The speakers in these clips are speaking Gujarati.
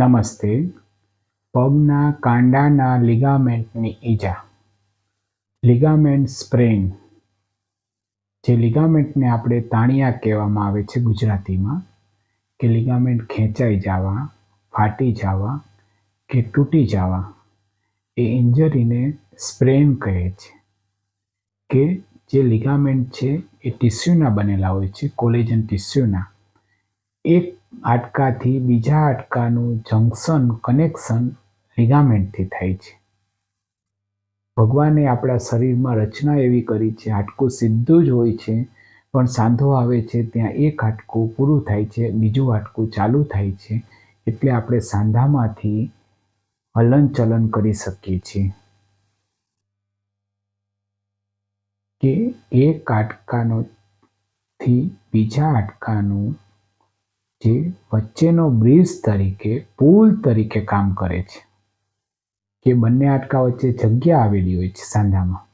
નમસ્તે. પગના કાંડાના લિગામેન્ટની ઈજા. Ligament sprain. જે લિગામેન્ટને આપણે તાણિયા કહેવામાં આવે છે ગુજરાતીમાં, કે લિગામેન્ટ ખેંચાઈ જવા, ફાટી જવા, કે તૂટી જવા, એ ઇન્જરીને સ્પ્રેન કહે છે. કે જે લિગામેન્ટ છે એ ટિશ્યુના બનેલા હોય છે, કોલેજન ટિશ્યુના. એક હાડકાથી બીજા હાડકાનું જંકશન કનેક્શન લિગામેન્ટથી થાય છે. ભગવાને આપણા શરીરમાં રચના એવી કરી છે, હાડકું સીધું જ હોય છે, પણ સાંધો આવે છે, ત્યાં એક હાડકું પૂરું થાય છે, બીજું હાડકું ચાલુ થાય છે, એટલે આપણે સાંધામાંથી હલનચલન કરી શકીએ છીએ. કે એક હાડકાનો થી બીજા હાડકાનું જે વચ્ચેનો બ્રિજ તરીકે, પુલ તરીકે કામ કરે છે. કે બંને હાડકા વચ્ચે જગ્યા આવેલી હોય છે સાંધામાં.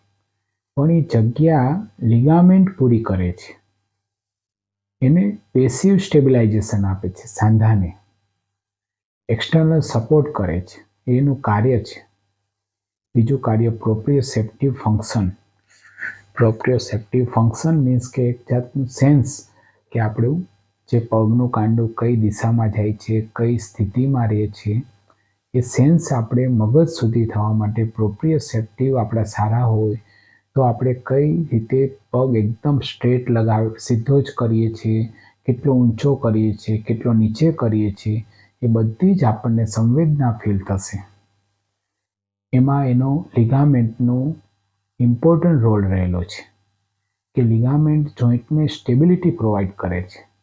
પણ એ જગ્યા લિગામેન્ટ પૂરી કરે છે. એને પેસિવ સ્ટેબિલાઇઝેશન આપે છે સાંધાને. એક્સટર્નલ સપોર્ટ કરે છે. એનું કાર્ય છે. બીજું કાર્ય proprioceptive function. Proprioceptive function means કે એક જાતનું સેન્સ કે આપણું જે પગનું કાંડું કઈ દિશામાં જાય છે, કઈ સ્થિતિમાં રહે છે, એ સેન્સ આપણે મગજ સુધી થવા માટે પ્રોપ્રિયોસેપ્ટિવ આપણા સારા હોય, તો આપણે કઈ રીતે પગ એકદમ સ્ટ્રેટ લગાવ, સીધો જ કરીએ છીએ, કેટલો ઊંચો કરીએ છીએ, કેટલો નીચે કરીએ છીએ, એ બધી જ આપણને સંવેદના ફીલ થશે. એમાં એનો લિગામેન્ટનો ઇમ્પોર્ટન્ટ રોલ રહેલો છે, કે લિગામેન્ટ જોઈન્ટને સ્ટેબિલિટી પ્રોવાઈડ કરે છે.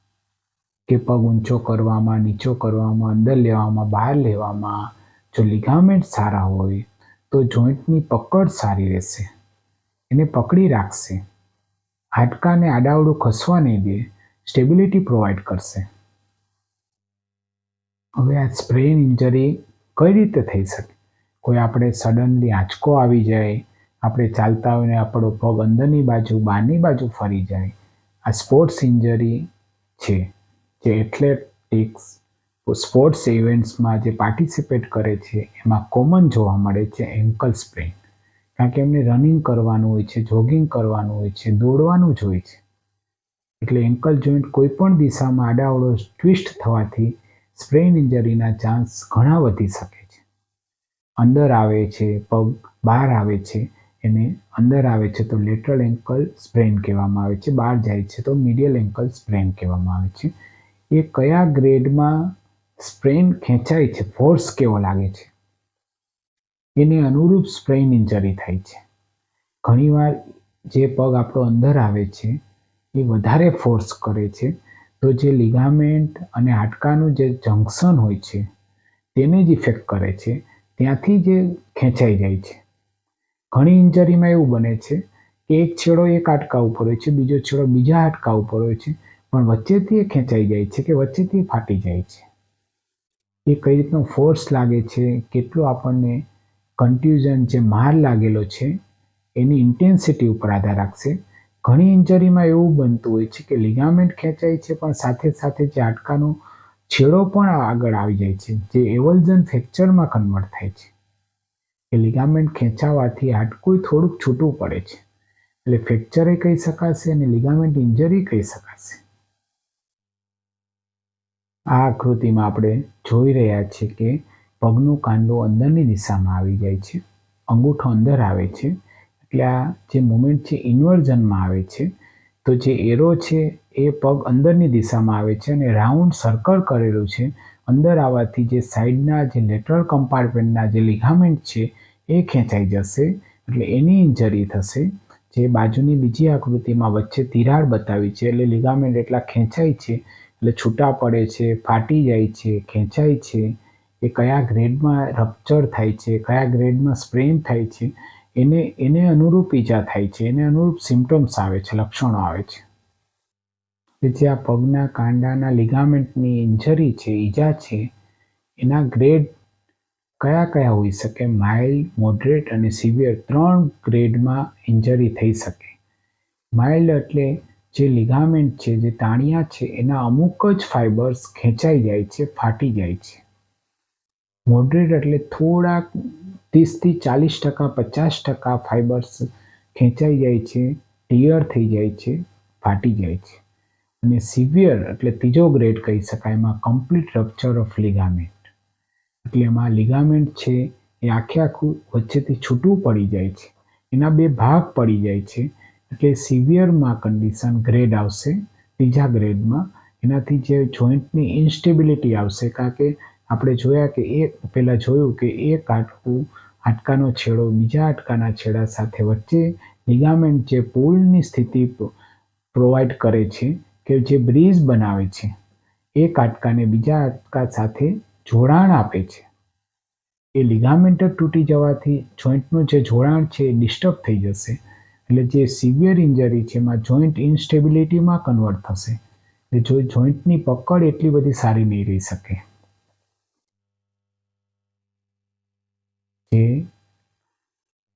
કે પગ ઊંચો કરવામાં, નીચો કરવામાં, અંદર લેવામાં, બહાર લેવામાં જો લિગામેન્ટ સારા હોય, તો જોઈન્ટની પકડ સારી રહેશે. એને પકડી રાખશે. હાડકાને આડાવડું ખસવા નહીં દે સ્ટેબિલિટી પ્રોવાઈડ કરશે. હવે આ સ્પ્રેન ઇન્જરી કઈ રીતે થઈ શકે? કોઈ આપણે સડનલી આંચકો આવી જાય, આપણે ચાલતા હોય ને આપણો પગ અંદરની બાજુ, બહારની બાજુ ફરી જાય. આ સ્પોર્ટ્સ ઇન્જરી છે. જે એથ્લેટિક્સ સ્પોર્ટ્સ ઇવેન્ટ્સમાં જે પાર્ટિસિપેટ કરે છે, એમાં કોમન જોવા મળે છે એન્કલ સ્પ્રેન કારણ કે એમને રનિંગ કરવાનું હોય છે જોગિંગ કરવાનું હોય છે, દોડવાનું જ હોય છે. એટલે એન્કલ જોઈન્ટ કોઈપણ દિશામાં આડાવડો ટ્વિસ્ટ થવાથી સ્પ્રેન ઇન્જરીના ચાન્સ ઘણા વધી શકે છે. અંદર આવે છે, પગ બહાર આવે છે, એને અંદર આવે છે તો લેટરલ એન્કલ સ્પ્રેન કહેવામાં આવે છે, બહાર જાય છે તો મીડિયલ એન્કલ સ્પ્રેન કહેવામાં આવે છે. એ કયા ગ્રેડમાં સ્પ્રેન ખેંચાય છે? ફોર્સ કેવો લાગે છે? એને અનુરૂપ સ્પ્રેઇન ઇન્જરી થાય છે. ઘણીવાર જે પગ આપણો અંદર આવે છે, એ વધારે ફોર્સ કરે છે. તો જે લિગામેન્ટ અને હાડકાનું જે જંકશન હોય છે, તેને જ ઇફેક્ટ કરે છે. ત્યાંથી જે ખેંચાઈ જાય છે. ઘણી ઇન્જરીમાં એવું બને છે કે એક છેડો એક હાડકા ઉપર હોય છે, બીજો છેડો બીજા હાડકા ઉપર હોય છે. પણ વચ્ચેથી એ ખેંચાઈ જાય છે કે વચ્ચેથી ફાટી જાય છે. એ કઈ રીતનો ફોર્સ લાગે છે, કેટલો આપણને કન્ટ્યુઝન જે માર લાગેલો છે, એની ઇન્ટેન્સિટી ઉપર આધાર રાખશે. ઘણી ઇન્જરીમાં એવું બનતું હોય છે કે લિગામેન્ટ ખેંચાય છે, પણ સાથે સાથે જે હાડકાનો છેડો પણ આગળ આવી જાય છે, જે એવલ્ઝન ફ્રેક્ચરમાં કન્વર્ટ થાય છે. એ લિગામેન્ટ ખેંચાવાથી હાડકું થોડુંક છૂટું પડે છે. એટલે ફ્રેક્ચરે કહી શકાશે અને લિગામેન્ટ ઇન્જરી કહી શકાશે. આ આકૃતિમાં આપણે જોઈ રહ્યા છીએ કે પગનું કાંડું અંદરની દિશામાં આવી જાય છે, અંગૂઠો અંદર આવે છે. એટલે આ જે મુમેન્ટ છે ઇન્વર્ઝનમાં આવે છે. તો જે એરો છે, એ પગ અંદરની દિશામાં આવે છે અને રાઉન્ડ સર્કલ કરેલું છે. અંદર આવવાથી જે સાઈડના જે લેટરલ કમ્પાર્ટમેન્ટના જે લિગામેન્ટ છે, એ ખેંચાઈ જશે. એટલે એની ઇન્જરી થશે. જે બાજુની બીજી આકૃતિમાં વચ્ચે તિરાડ બતાવી છે, એટલે લિગામેન્ટ એટલા ખેંચાય છે એટલે છૂટા પડે છે, ફાટી જાય છે, ખેંચાય છે. એ કયા ગ્રેડમાં રપ્ચર થાય છે, કયા ગ્રેડમાં સ્પ્રેન થાય છે, એને એને અનુરૂપ ઈજા થાય છે, એને અનુરૂપ સિમ્ટમ્સ આવે છે, લક્ષણો આવે છે. જે આ પગના, કાંડાના લિગામેન્ટની ઇન્જરી છે, ઈજા છે, એના ગ્રેડ કયા કયા હોઈ શકે? માઇલ્ડ મોડરેટ અને સિવિયર ત્રણ ગ્રેડમાં ઇન્જરી થઈ શકે. માઇલ્ડ એટલે જે લિગામેન્ટ છે, જે તાણિયા છે, એના અમુક જ ફાઇબર્સ ખેંચાઈ જાય છે, ફાટી જાય છે. મોડરેટ એટલે થોડાક ત્રીસથી ચાલીસ ટકા, પચાસ ટકા ફાઇબર્સ ખેંચાઈ જાય છે ટીયર થઈ જાય છે, ફાટી જાય છે. અને સિવિયર એટલે ત્રીજો ગ્રેડ કહી શકાય, એમાં કમ્પ્લીટ રપ્ચર ઓફ લિગામેન્ટ એટલે એમાં લિગામેન્ટ છે, એ આખે આખું વચ્ચેથી છૂટું પડી જાય છે. એના બે ભાગ પડી જાય છે. એટલે સિવિયરમાં કન્ડિશન ગ્રેડ આવશે, ત્રીજા ગ્રેડમાં એનાથી જે જોઈન્ટની ઇન્સ્ટેબિલિટી આવશે, કારણ કે આપણે જોયા કે એ, પહેલાં જોયું કે એક હાડકું, હાડકાનો છેડો બીજા હાડકાના છેડા સાથે વચ્ચે લિગામેન્ટ જે પુલની સ્થિતિ પ્રોવાઈડ કરે છે, કે જે બ્રિજ બનાવે છે, એક હાડકાને બીજા હાડકા સાથે જોડાણ આપે છે. એ લિગામેન્ટ તૂટી જવાથી જોઈન્ટનું જે જોડાણ છે એ ડિસ્ટર્બ થઈ જશે. એટલે જે સિવિયર ઇન્જરી છે, એમાં જોઈન્ટ ઇન્સ્ટેબિલિટીમાં કન્વર્ટ થશે. એટલે જો જોઈન્ટની પકડ એટલી બધી સારી નહીં રહી શકે. જે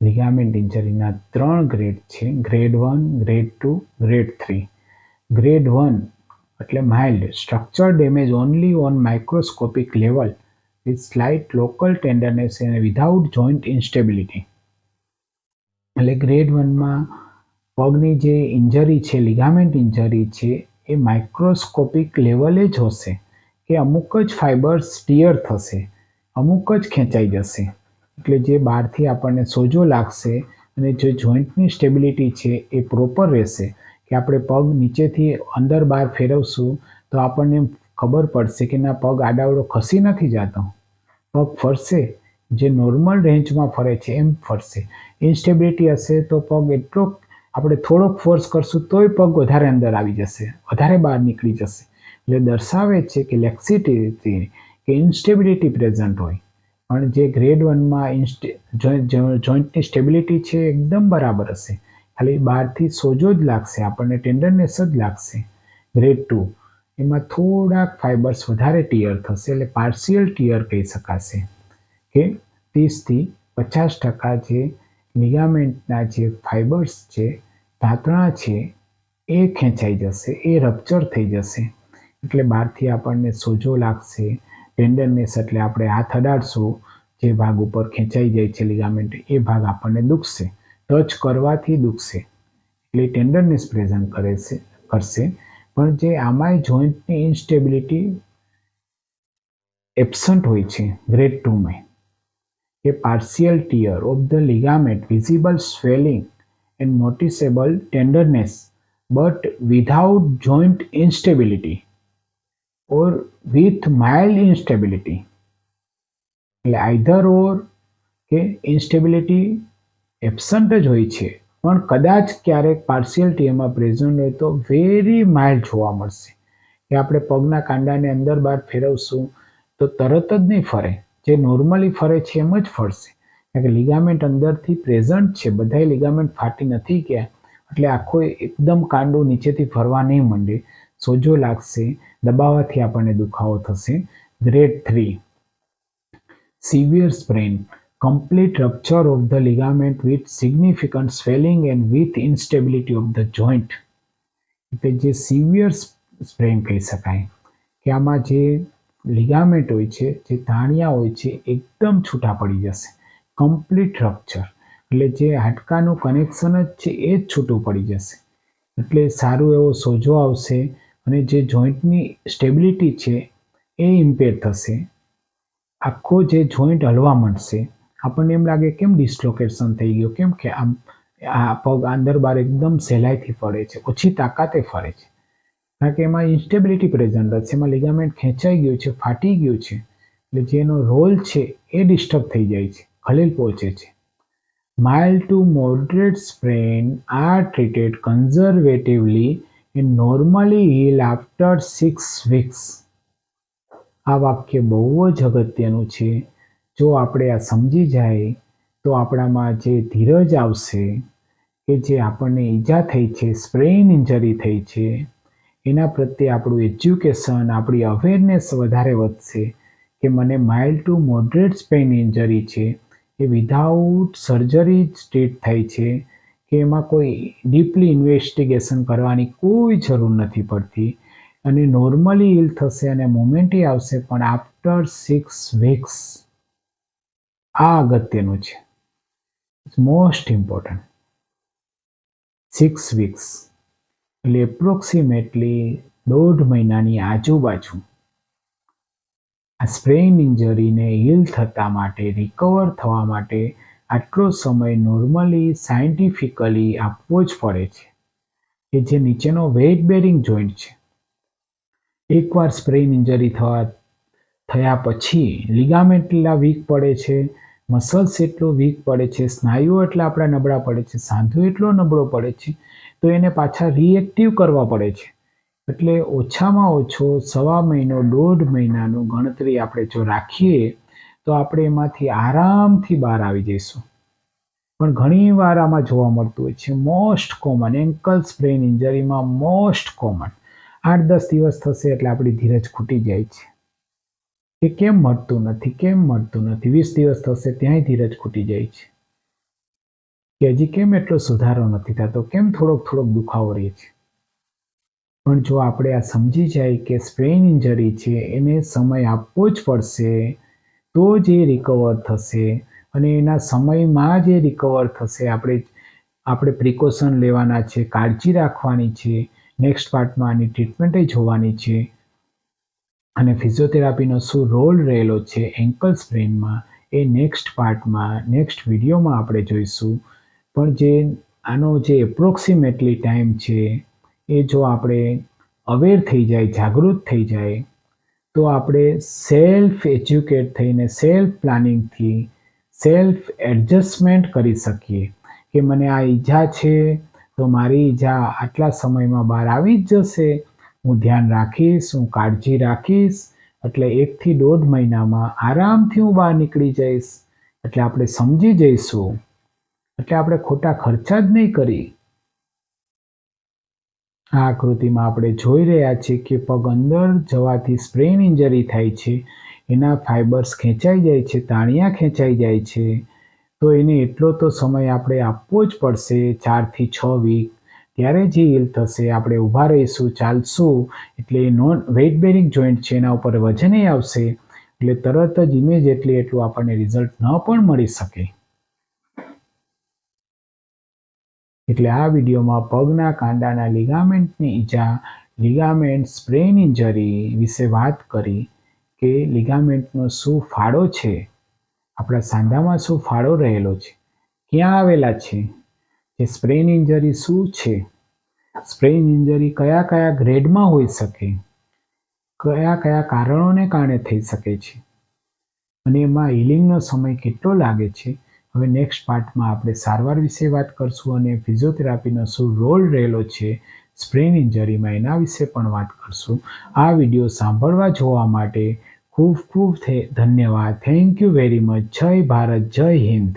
લિગામેન્ટ ઇન્જરીના ત્રણ ગ્રેડ છે grade one grade two grade three grade one એટલે mild structure damage only on microscopic level with slight local tenderness અને વિધાઉટ જોઈન્ટ ઇન્સ્ટેબિલિટી એટલે ગ્રેડ વનમાં પગની જે ઇન્જરી છે લિગામેન્ટ ઇન્જરી છે, એ માઇક્રોસ્કોપિક લેવલે જ હશે કે અમુક જ ફાઇબર્સ ટીયર થશે, અમુક જ ખેંચાઈ જશે. એટલે જે બહારથી આપણને સોજો લાગશે અને જે જોઈન્ટની સ્ટેબિલિટી છે એ પ્રોપર રહેશે. કે આપણે પગ નીચેથી અંદર બહાર ફેરવશું તો આપણને ખબર પડશે કે ના, પગ આડાવડો ખસી નથી જતો. પગ ફરશે જે નોર્મલ રેન્જમાં ફરે છે, એમ ફરશે. ઇન્સ્ટેબિલિટી હશે તો પગ એટલો આપણે થોડોક ફોર્સ કરશું તોય પગ વધારે અંદર આવી જશે, વધારે બહાર નીકળી જશે. એટલે દર્શાવે છે કે લેક્સિટી કે ઇન્સ્ટેબિલિટી પ્રેઝન્ટ હોય. પણ જે ગ્રેડ વનમાં ઇન્સ્ટે જોઈન્ટની સ્ટેબિલિટી છે, એકદમ બરાબર હશે. ખાલી બહારથી સોજો જ લાગશે, આપણને ટેન્ડરનેસ જ લાગશે. ગ્રેડ ટુ એમાં થોડાક ફાઇબર્સ વધારે ટીયર થશે, એટલે પાર્શિયલ ટીયર કહી શકાશે. કે ત્રીસથી પચાસ ટકા જે લિગામેન્ટના જે ફાઇબર્સ છે ધાતણા છે, એ ખેંચાઈ જશે, એ રપ્ચર થઈ જશે. એટલે બહારથી આપણને સોજો લાગશે ટેન્ડરનેસ એટલે આપણે હાથ અડાડશું, જે ભાગ ઉપર ખેંચાઈ જાય છે લિગામેન્ટ એ ભાગ આપણને દુખશે ટચ કરવાથી દુખશે. એટલે ટેન્ડરનેસ પ્રેઝન્ટ કરે છે, કરશે. પણ જે આમાંય જોઈન્ટની ઇન્સ્ટેબિલિટી એબસન્ટ હોય છે ગ્રેડ ટુમાં કે partial tear of the ligament visible swelling and noticeable tenderness but without joint instability or with mild instability એટલે આઈધર ઓર કે ઇન્સ્ટેબિલિટી એબસન્ટ જ હોય છે. પણ કદાચ ક્યારેક પાર્શિયલ ટીએમાં પ્રેઝન્ટ હોય તો વેરી માઇલ્ડ જોવા મળશે. કે આપણે પગના કાંડાને અંદર બહાર ફેરવશું તો તરત જ નહીં ફરે. જે નોર્મલી ફરે છે એમ જ ફરશે. કારણ કે લિગામેન્ટ અંદરથી પ્રેઝન્ટ છે, બધાય લિગામેન્ટ ફાટી નથી ગયા. એટલે આખો એકદમ કાંડો નીચેથી ફરવા નહીં માંડે. સોજો લાગશે દબાવવાથી આપણને દુખાવો થશે. Grade three severe sprain complete rupture of the ligament with significant swelling and with instability of the joint. એટલે જે સિવિયર સ્પ્રેન કહી શકાય. કે આમાં જે લિગામેન્ટ હોય છે, જે તાણિયા હોય છે, એકદમ છૂટા પડી જશે. કમ્પ્લીટ રપ્ચર એટલે જે હાડકાનું કનેક્શન જ છે, એ જ છૂટું પડી જશે. એટલે સારું એવો સોજો આવશે અને જે જોઈન્ટની સ્ટેબિલિટી છે, એ ઇમ્પેર થશે. આખો જે જોઈન્ટ હલવા માંડશે, આપણને એમ લાગે કેમ ડિસ્લોકેશન થઈ ગયું? કેમ કે આમ, આ પગ અંદર બહાર એકદમ સહેલાઈથી ફરે છે, ઓછી તાકાતે ફરે છે. કારણ કે એમાં ઇન્સ્ટેબિલિટી પ્રેઝન્ટ છે. એમાં લિગામેન્ટ ખેંચાઈ ગયું છે, ફાટી ગયું છે. એટલે જેનો રોલ છે એ ડિસ્ટર્બ થઈ જાય છે, ખલેલ પહોંચે છે. Mild to moderate sprain are treated conservatively A normally heal after six weeks આ વાક્ય બહુ જ અગત્યનું છે. જો આપણે આ સમજી જાય, તો આપણામાં જે ધીરજ આવશે, કે જે આપણને ઈજા થઈ છે સ્પ્રેઇન ઇન્જરી થઈ છે એના પ્રત્યે આપણું એજ્યુકેશન, આપણી અવેરનેસ વધારે વધશે કે મને mild to moderate sprain injury છે, એ વિધાઉટ સર્જરી સ્ટેટ થાય છે, કે એમાં કોઈ ડીપલી ઇન્વેસ્ટિગેશન કરવાની કોઈ જરૂર નથી પડતી. અને નોર્મલી ઇલ થશે અને મોમેન્ટે આવશે, પણ આફ્ટર સિક્સ વીક્સ આ અગત્યનું છે. મોસ્ટ ઇમ્પોર્ટન્ટ સિક્સ વીક્સ એટલે એપ્રોક્સિમેટલી દોઢ મહિનાની આજુબાજુ આ સ્પ્રેઇન ઇન્જરીને હીલ થતા માટે રિકવર થવા માટે આટલો સમય નોર્મલી સાયન્ટિફિકલી આપવો જ પડે છે કે જે નીચેનો વેઇટ બેરિંગ જોઈન્ટ છે. એકવાર સ્પ્રેઇન ઇન્જરી થવા, થયા પછી લિગામેન્ટ એટલા વીક પડે છે મસલ્સ એટલો વીક પડે છે, સ્નાયુઓ એટલા આપણા નબળા પડે છે, સાંધો એટલો નબળો પડે છે તો એને પાછા રિએક્ટિવ કરવા પડે છે. એટલે ઓછામાં ઓછો સવા મહિનો, દોઢ મહિનાનું ગણતરી આપણે જો રાખીએ, તો આપણે એમાંથી આરામથી બહાર આવી જઈશું. પણ ઘણી વાર આમાં જોવા મળતું હોય છે મોસ્ટ કોમન એન્કલ સ્પ્રેન ઇન્જરીમાં મોસ્ટ કોમન આઠ દસ દિવસ થશે એટલે આપણી ધીરજ ખૂટી જાય છે. કે કેમ મળતું નથી, કેમ મળતું નથી? વીસ દિવસ થશે, ત્યાંય ધીરજ ખૂટી જાય છે. કે હજી કેમ એટલો સુધારો નથી થતો? કેમ થોડોક થોડોક દુખાવો રહે છે? પણ જો આપણે આ સમજી જાય કે સ્પ્રેન ઇન્જરી છે, એને સમય આપવો જ પડશે, તો જ એ રિકવર થશે. અને એના સમયમાં જ રિકવર થશે. આપણે આપણે પ્રિકોશન લેવાના છે, કાળજી રાખવાની છે નેક્સ્ટ પાર્ટમાં આની જ જોવાની છે. અને ફિઝિયોથેરાપીનો શું રોલ રહેલો છે એન્કલ સ્પ્રેનમાં એ નેક્સ્ટ પાર્ટમાં નેક્સ્ટ વિડીયોમાં આપણે જોઈશું. પણ જે આનો જે એપ્રોક્સિમેટલી ટાઈમ છે, એ જો આપણે અવેર થઈ જાય, જાગૃત થઈ જાય, તો આપણે સેલ્ફ એજ્યુકેટ થઈને સેલ્ફ પ્લાનિંગથી સેલ્ફ એડજસ્ટમેન્ટ કરી શકીએ. કે મને આ ઈજા છે, તો મારી ઈજા આટલા સમયમાં બહાર આવી જ જશે, હું ધ્યાન રાખીશ, હું કાળજી રાખીશ, એટલે એકથી દોઢ મહિનામાં આરામથી હું બહાર નીકળી જઈશ, એટલે આપણે સમજી જઈશું એટલે આપણે ખોટા ખર્ચા જ નહીં કરી. આ આકૃતિમાં આપણે જોઈ રહ્યા છીએ કે પગ અંદર જવાથી સ્પ્રેન ઇન્જરી થાય છે. એના ફાઇબર્સ ખેંચાઈ જાય છે, તાણિયા ખેંચાઈ જાય છે. તો એને એટલો તો સમય આપણે આપવો જ પડશે, ચારથી છ વીક ત્યારે જે હિલ થશે, આપણે ઊભા રહીશું, ચાલશું. એટલે નોન વેઇટ બેરિંગ જોઈન્ટ છે, એના ઉપર વજન આવશે. એટલે તરત જ ઇમેજ એટલી એટલું આપણને રિઝલ્ટ ન પણ મળી શકે. એટલે આ વિડીયોમાં પગના કાંડાના લિગામેન્ટની ઈજા, લિગામેન્ટ સ્પ્રેન ઇન્જરી વિશે વાત કરી કે લિગામેન્ટનો શું ફાળો છે, આપણા સાંધામાં શું ફાળો રહેલો છે, ક્યાં આવેલા છે કે સ્પ્રેન ઇન્જરી શું છે સ્પ્રેન ઇન્જરી કયા કયા ગ્રેડમાં હોઈ શકે, કયા કયા કારણોને કારણે થઈ શકે છે, અને એમાં હિલિંગનો સમય કેટલો લાગે છે હવે નેક્સ્ટ પાર્ટમાં આપણે સારવાર વિશે વાત કરશું અને ફિઝિયોથેરાપીનો શું રોલ રહેલો છે સ્પ્રેન ઇન્જરીમાં એના વિશે પણ વાત કરશું. આ વીડિયો સાંભળવા જોવા માટે ખૂબ ખૂબ ધન્યવાદ. થેન્ક યુ વેરી મચ જય ભારત, જય હિન્દ.